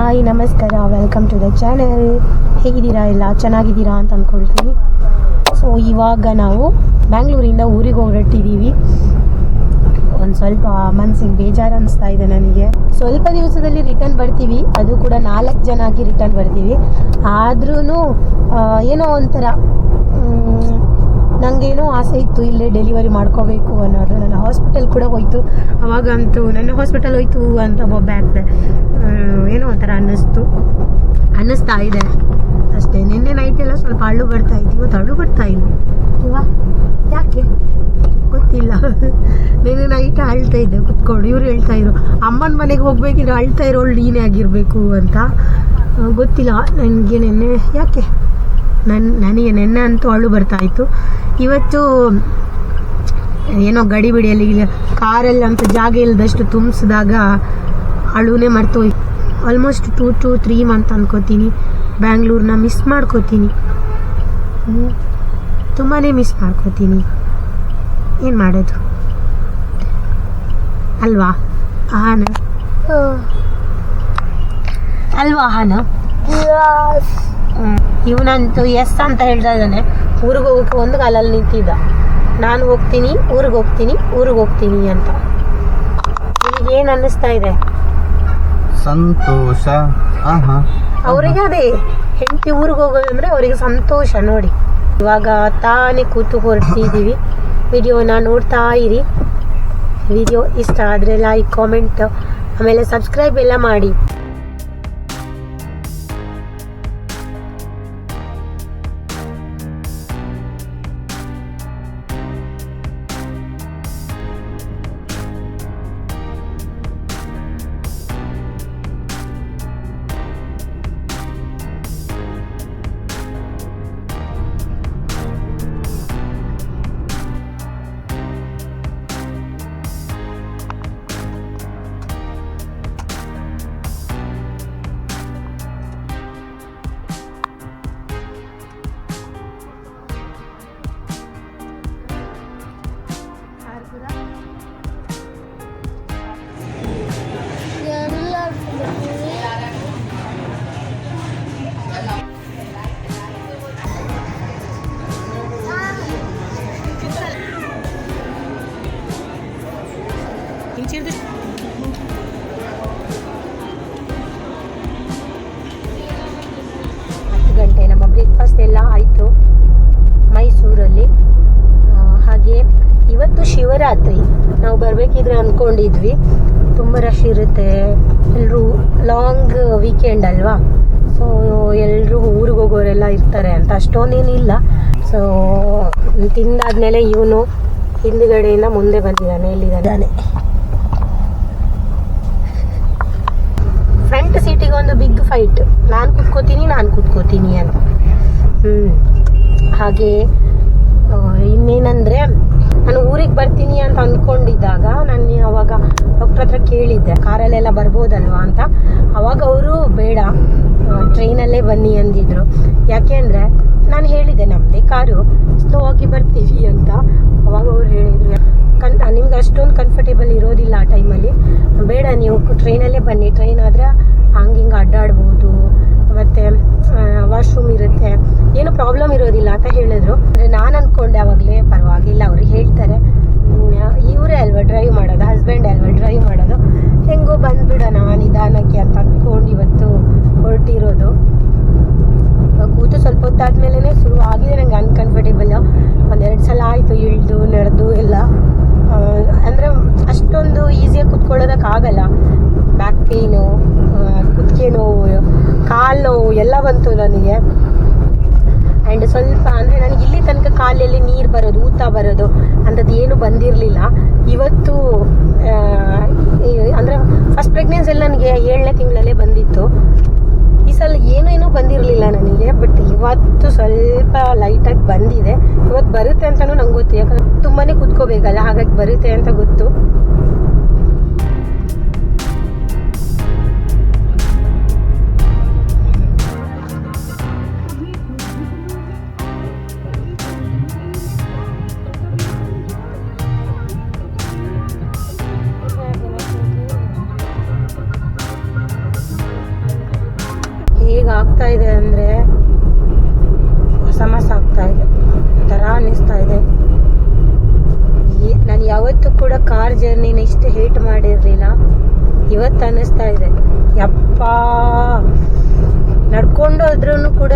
Hi, ನಮಸ್ಕಾರ. Welcome to the channel ಹೇಗಿದ್ದೀರಾ ಎಲ್ಲ? ಚೆನ್ನಾಗಿದ್ದೀರಾ ಅಂತ ಅಂದ್ಕೊಳ್ತೀನಿ ಸೊ ಇವಾಗ ನಾವು ಬ್ಯಾಂಗ್ಳೂರಿಂದ ಊರಿಗೆ ಹೊರಟಿದ್ದೀವಿ. ಒಂದು ಸ್ವಲ್ಪ ಮನಸ್ಸಿಗೆ ಬೇಜಾರು ಅನಿಸ್ತಾ ಇದೆ ನನಗೆ. ಸ್ವಲ್ಪ ದಿವಸದಲ್ಲಿ ರಿಟರ್ನ್ ಬರ್ತೀವಿ. ಅದು ಕೂಡ ನಾಲ್ಕು ಜನ ಆಗಿ ರಿಟರ್ನ್ ಬರ್ತೀವಿ. ಆದ್ರೂ ಏನೋ ಒಂಥರ ಮ್, ನಂಗೇನೋ ಆಸೆ ಇತ್ತು ಇಲ್ಲೇ ಡೆಲಿವರಿ ಮಾಡ್ಕೋಬೇಕು ಅನ್ನೋದು. ನನ್ನ ಹಾಸ್ಪಿಟಲ್ ಕೂಡ ಹೋಯ್ತು. ಅವಾಗಂತೂ ನನ್ನ ಹಾಸ್ಪಿಟಲ್ ಹೋಯ್ತು ಅಂತ ಒಬ್ಬ ಏನೋ ಒಂಥರ ಅನ್ನಿಸ್ತು. ಅನ್ನಿಸ್ತಾ ಇದೆ. ಅಷ್ಟೇ ನಿನ್ನೆ ನೈಟ್ ಎಲ್ಲ ಸ್ವಲ್ಪ ಹಳ್ಳು ಬರ್ತಾ ಇತ್ತು. ಇವತ್ತು ಹಳ್ಳು ಬರ್ತಾ ಇಲ್ಲ. ಯಾಕೆ? ಗೊತ್ತಿಲ್ಲ. ನಿನ್ನೆ ನೈಟ್ ಅಳ್ತಾ ಇದ್ದೆ. ಕುತ್ಕೊಂಡು ಇವ್ರು ಹೇಳ್ತಾ ಇದ್ರು ಅಮ್ಮನ ಮನೆಗೆ ಹೋಗ್ಬೇಕಿದ್ರೆ ಅಳ್ತಾ ಇರೋಳು ನೀನೇ ಆಗಿರಬೇಕು ಅಂತ. ಗೊತ್ತಿಲ್ಲ. ನನಗೆ ನಿನ್ನೆ ಯಾಕೆ? ನನ್ ನನಗೆ ನೆನ್ನೆ ಅಂತೂ ಅಳು ಬರ್ತಾ ಇತ್ತು ಇವತ್ತು ಏನೋ ಗಡಿ ಬಿಡಿಯಲ್ಲಿ ಕಾರಲ್ಲಿ ಅಂತ ಜಾಗ ಇಲ್ಲದಷ್ಟು ತುಂಬಿಸಿದಾಗ ಅಳುನೇ ಮರ್ತೋಯ್ತು. Almost two to three month ಅಂದ್ಕೋತೀನಿ ಬ್ಯಾಂಗ್ಳೂರ್ನ ಮಿಸ್ ಮಾಡ್ಕೋತೀನಿ. ತುಂಬಾ ಮಿಸ್ ಮಾಡ್ಕೋತೀನಿ. ಏನು ಮಾಡೋದು? ಅಲ್ವಾ? ಆಹನ? ಅಲ್ವಾ ಆಹನ? ಇವನಂತೂ ಎಸ್ ಅಂತ ಹೇಳ್ತಾ ಇದ್ದಾನೆ. ಊರಿಗೆ ಹೋಗೋಕ್ಕೆ ಒಂದು ಕಾಲಲ್ಲಿ ನಿಂತಿದ್ದ. ನಾನು ಹೋಗ್ತೀನಿ ಊರಿಗೆ ಹೋಗ್ತೀನಿ ಊರಿಗೆ ಹೋಗ್ತೀನಿ ಅಂತ. ಏನ್ ಅನ್ನಿಸ್ತಾ ಇದೆ? ಸಂತೋಷ. ಅವರಿಗೆ ಅದೇ ಹೆಂಡತಿ ಊರಿಗೆ ಹೋಗೋದಂದ್ರೆ ಅವರಿಗೆ ಸಂತೋಷ ನೋಡಿ. ಇವಾಗ ತಾನೇ ಕೂತು ಹೊರಟಿದ್ದೀವಿ ವಿಡಿಯೋನ ನೋಡ್ತಾ ಇರಿ. ವಿಡಿಯೋ ಇಷ್ಟ ಆದರೆ ಲೈಕ್ ಕಾಮೆಂಟ್ ಆಮೇಲೆ ಸಬ್ಸ್ಕ್ರೈಬ್ ಎಲ್ಲ ಮಾಡಿ. ಶಿವರಾತ್ರಿ ನಾವು ಬರಬೇಕಿದ್ರೆ ಅಂದ್ಕೊಂಡಿದ್ವಿ ತುಂಬ ರಶ್ ಇರುತ್ತೆ. ಎಲ್ಲರೂ ಲಾಂಗ್ ವೀಕೆಂಡ್ ಅಲ್ವಾ? ಸೊ ಎಲ್ಲರೂ ಊರಿಗೆ ಹೋಗೋರೆಲ್ಲ ಇರ್ತಾರೆ ಅಂತ. ಅಷ್ಟೊಂದೇನಿಲ್ಲ ಸೊ ತಿಂದಾದ್ಮೇಲೆ ಇವನು ಹಿಂದುಗಡೆಯಿಂದ ಮುಂದೆ ಬಂದಿದ್ದಾನೆ ಇಲ್ಲಿದ್ದಾನೆ ಫ್ರಂಟ್ ಸೀಟಿಗೆ ಒಂದು ಬಿಗ್ ಫೈಟ್ ನಾನು ಕುತ್ಕೋತೀನಿ ನಾನು ಕುತ್ಕೋತೀನಿ ಅಂತ. ಹ್ಞೂ ಹಾಗೆ ಇನ್ನೇನಂದ್ರೆ ನಾನು ಊರಿಗೆ ಬರ್ತೀನಿ ಅಂತ ಅಂದ್ಕೊಂಡಿದ್ದಾಗ ನಾನು ಅವಾಗ ಡಾಕ್ಟ್ರ್ ಹತ್ರ ಕೇಳಿದ್ದೆ, ಕಾರಲ್ಲೆಲ್ಲ ಬರ್ಬೋದಲ್ವಾ ಅಂತ. ಅವಾಗ ಅವರು, ಬೇಡ ಟ್ರೈನಲ್ಲೇ ಬನ್ನಿ ಅಂದಿದ್ರು. ಯಾಕೆ ಅಂದರೆ ನಾನು ಹೇಳಿದೆ ನಮ್ಮದೇ ಕಾರು ಸ್ಲೋ ಆಗಿ ಬರ್ತೀವಿ ಅಂತ. ಅವಾಗ ಅವ್ರು ಹೇಳಿದ್ರು, ಕನ್, ನಿಮ್ಗೆ ಅಷ್ಟೊಂದು ಕಂಫರ್ಟೇಬಲ್ ಇರೋದಿಲ್ಲ ಆ ಟೈಮಲ್ಲಿ ಬೇಡ, ನೀವು ಟ್ರೈನಲ್ಲೇ ಬನ್ನಿ. ಟ್ರೈನ್ ಆದರೆ ಹಂಗೆ ಹಿಂಗೆ ಅಡ್ಡಾಡ್ಬೋದು. ಮತ್ತು ವಾಶ್ರೂಮ್ ಇರುತ್ತೆ. ಏನು ಪ್ರಾಬ್ಲಮ್ ಇರೋದಿಲ್ಲ ಅಂತ ಹೇಳಿದ್ರು. ಅಂದ್ರೆ ನಾನು ಅಂದ್ಕೊಂಡೆ ಅವಾಗಲೇ ಪರವಾಗಿಲ್ಲ, ಅವ್ರು ಹೇಳ್ತಾರೆ. ಇವರೇ ಅಲ್ವಾ ಡ್ರೈವ್ ಮಾಡೋದು ಹಸ್ಬೆಂಡ್ ಅಲ್ವಾ ಡ್ರೈವ್ ಮಾಡೋದು. ಹೆಂಗೋ ಬಂದ್ಬಿಡೋಣ ನಿಧಾನಕ್ಕೆ ಅಂತ ಅಂದ್ಕೊಂಡು ಇವತ್ತು ಹೊರಟಿರೋದು. ಕೂತು ಸ್ವಲ್ಪ ಹೊತ್ತಾದ್ಮೇಲೆ ಶುರು ಆಗಿದೆ ನಂಗೆ ಅನ್ಕಂಫರ್ಟೇಬಲ್ ಒಂದೆರಡು ಸಲ ಆಯಿತು ಇಳಿದು, ನಡೆದು ಎಲ್ಲ ಆ, ಅಂದ್ರೆ ಅಷ್ಟೊಂದು ಈಸಿಯಾಗಿ ಕುತ್ಕೊಳ್ಳೋದಕ್ಕಾಗಲ್ಲ. ಬ್ಯಾಕ್ ಪೇನು ಕುತ್ತಿಗೆ ನೋವು, ಕಾಲು ನೋವು ಎಲ್ಲ ಬಂತು ನನಗೆ. ಆ್ಯಂಡ್ ಸ್ವಲ್ಪ ಅಂದರೆ ನನಗೆ ಇಲ್ಲಿ ತನಕ ಕಾಲಲ್ಲಿ ನೀರು ಬರೋದು, ಊತ ಬರೋದು ಅಂಥದ್ದು ಏನು ಬಂದಿರಲಿಲ್ಲ. ಇವತ್ತು ಅಂದರೆ ಫಸ್ಟ್ ಅಂದ್ರೆ ಫಸ್ಟ್ ಪ್ರೆಗ್ನೆನ್ಸಿಯಲ್ಲಿ ನನಗೆ ಏಳನೇ ತಿಂಗಳಲ್ಲೇ ಬಂದಿತ್ತು. ಈ ಸಲ ಏನೇನೂ ಬಂದಿರಲಿಲ್ಲ ನನಗೆ ಬಟ್ ಇವತ್ತು ಸ್ವಲ್ಪ ಲೈಟಾಗಿ ಬಂದಿದೆ. ಇವತ್ತು ಬರುತ್ತೆ ಅಂತಲೂ ನಂಗೆ ಗೊತ್ತು, ಯಾಕಂದ್ರೆ ತುಂಬಾ ಕುತ್ಕೋಬೇಕಲ್ಲ, ಹಾಗಾಗಿ ಬರುತ್ತೆ ಅಂತ ಗೊತ್ತು. ಆಗ್ತಾ ಇದೆ ಅಂದರೆ ಹೊಸ ಮಸ ಆಗ್ತಾ ಇದೆ. ಒಂಥರ ಅನ್ನಿಸ್ತಾ ಇದೆ. ನಾನು ಯಾವತ್ತೂ ಕೂಡ ಕಾರ್ ಜರ್ನಿನ ಇಷ್ಟು ಹೇಟ್ ಮಾಡಿರಲಿಲ್ಲ. ಇವತ್ತು ಅನ್ನಿಸ್ತಾ ಇದೆ. ಯಪ್ಪ! ನಡ್ಕೊಂಡು ಹೋದ್ರೂ ಕೂಡ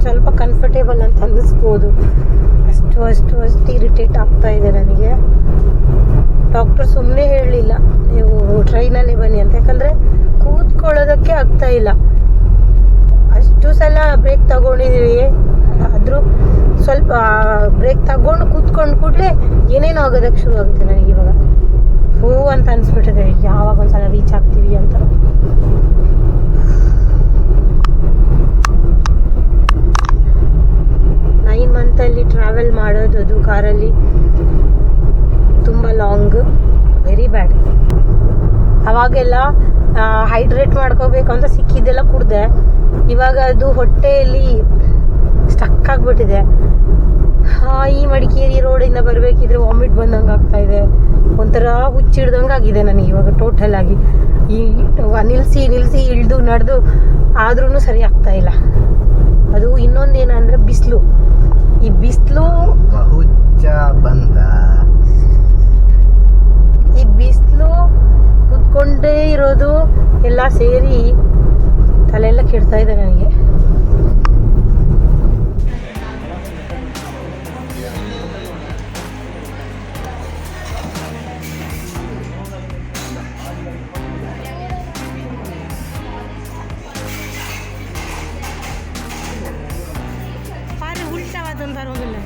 ಸ್ವಲ್ಪ ಕಂಫರ್ಟೇಬಲ್ ಅಂತ ಅನ್ನಿಸ್ಬೋದು. ಅಷ್ಟು ಅಷ್ಟು ಅಷ್ಟು ಇರಿಟೇಟ್ ಆಗ್ತಾ ಇದೆ ನನಗೆ. ಡಾಕ್ಟರ್ ಸುಮ್ಮನೆ ಹೇಳಲಿಲ್ಲ ನೀವು ಟ್ರೈನಲ್ಲಿ ಬನ್ನಿ ಅಂತ. ಯಾಕಂದರೆ ಕೂತ್ಕೊಳ್ಳೋದಕ್ಕೆ ಆಗ್ತಾ ಇಲ್ಲ. ಸಲ ಬ್ರೇಕ್ ತಗೊಂಡಿದೀವಿ. ಆದರೂ ಸ್ವಲ್ಪ ಬ್ರೇಕ್ ತಗೊಂಡು ಕೂತ್ಕೊಂಡು ಕೂಡಲೇ ಏನೇನೋ ಆಗೋದಕ್ಕೆ ಶುರು ಆಗುತ್ತೆ ನನಗೆ ಇವಾಗ. ಹೂ ಅಂತ ಅನ್ಸ್ಬಿಟ್ಟಿದೆ. ಯಾವಾಗ ಒಂದ್ಸಲ ರೀಚ್ ಆಗ್ತೀವಿ ಅಂತ. ನೈನ್ ಮಂತಲ್ಲಿ ಟ್ರಾವೆಲ್ ಮಾಡೋದು, ಅದು ಕಾರಲ್ಲಿ ತುಂಬ ಲಾಂಗ್ ವೆರಿ ಬ್ಯಾಡ್ ಅವಾಗೆಲ್ಲ ಹೈಡ್ರೇಟ್ ಮಾಡ್ಕೋಬೇಕು ಅಂತ ಸಿಕ್ಕಿದ್ದೆಲ್ಲ ಕುಡ್ದೆ. ಇವಾಗ ಅದು ಹೊಟ್ಟೆಯಲ್ಲಿ ಸ್ಟಕ್ ಆಗಿಬಿಟ್ಟಿದೆ. ಈ ಮಡಿಕೇರಿ ರೋಡಿಂದ ಬರಬೇಕಿದ್ರೆ ವಾಮಿಟ್ ಬಂದಂಗೆ ಆಗ್ತಾ ಇದೆ. ಒಂಥರ ಹುಚ್ಚಿಡ್ದಂಗೆ ಆಗಿದೆ ನನಗೆ ಇವಾಗ ಟೋಟಲ್ ಆಗಿ. ಈ ನಿಲ್ಸಿ ನಿಲ್ಸಿ ಇಳಿದು ನಡೆದು ಆದ್ರೂ ಸರಿ ಆಗ್ತಾ ಇಲ್ಲ. ಅದು ಇನ್ನೊಂದೇನಂದ್ರೆ ಬಿಸಿಲು. ಈ ಬಿಸಿಲು ಬಹುಚ ಬಂದ. ಈ ಬಿಸಿಲು ಕುತ್ಕೊಂಡೇ ಇರೋದು ಎಲ್ಲ ಸೇರಿ ತಲೆಯೆಲ್ಲ ಕೆಡ್ತಾ ಇದೆ ನನಗೆ. ಉಲ್ಟವಾದಂತ ಹೋಗಿಲ್ಲ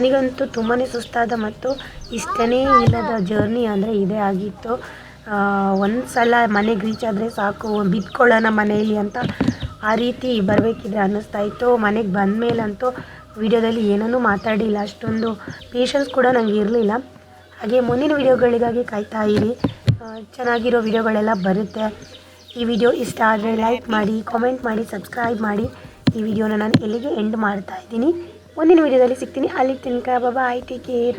ನನಗಂತೂ ತುಂಬಾ ಸುಸ್ತಾದ ಮತ್ತು ಇಷ್ಟನೇ ಇಲ್ಲದ ಜರ್ನಿ ಅಂದರೆ ಇದೇ ಆಗಿತ್ತು. ಒಂದು ಸಲ ಮನೆಗೆ ರೀಚ್ ಆದರೆ ಸಾಕು, ಬಿದ್ಕೊಳ್ಳೋಣ ಮನೆಯಲ್ಲಿ ಅಂತ ಆ ರೀತಿ ಬರಬೇಕಿದ್ರೆ ಅನ್ನಿಸ್ತಾ ಇತ್ತು. ಮನೆಗೆ ಬಂದ ಮೇಲಂತೂ ವಿಡಿಯೋದಲ್ಲಿ ಏನನ್ನೂ ಮಾತಾಡಿಲ್ಲ, ಅಷ್ಟೊಂದು ಪೇಷನ್ಸ್ ಕೂಡ ನನಗೆ ಇರಲಿಲ್ಲ. ಹಾಗೆ ಮುಂದಿನ ವಿಡಿಯೋಗಳಿಗಾಗಿ ಕಾಯ್ತಾ ಇರಿ. ಚೆನ್ನಾಗಿರೋ ವಿಡಿಯೋಗಳೆಲ್ಲ ಬರುತ್ತೆ. ಈ ವಿಡಿಯೋ ಇಷ್ಟ ಆದರೆ ಲೈಕ್ ಮಾಡಿ ಕಾಮೆಂಟ್ ಮಾಡಿ ಸಬ್ಸ್ಕ್ರೈಬ್ ಮಾಡಿ. ಈ ವಿಡಿಯೋನ ನಾನು ಎಲ್ಲಿಗೆ ಎಂಡ್ ಮಾಡ್ತಾ ಇದ್ದೀನಿ? ಮುಂದಿನ ವಿಡಿಯೋದಲ್ಲಿ ಸಿಗ್ತೀನಿ. ಅಲ್ಲಿ ತನಕ. I take care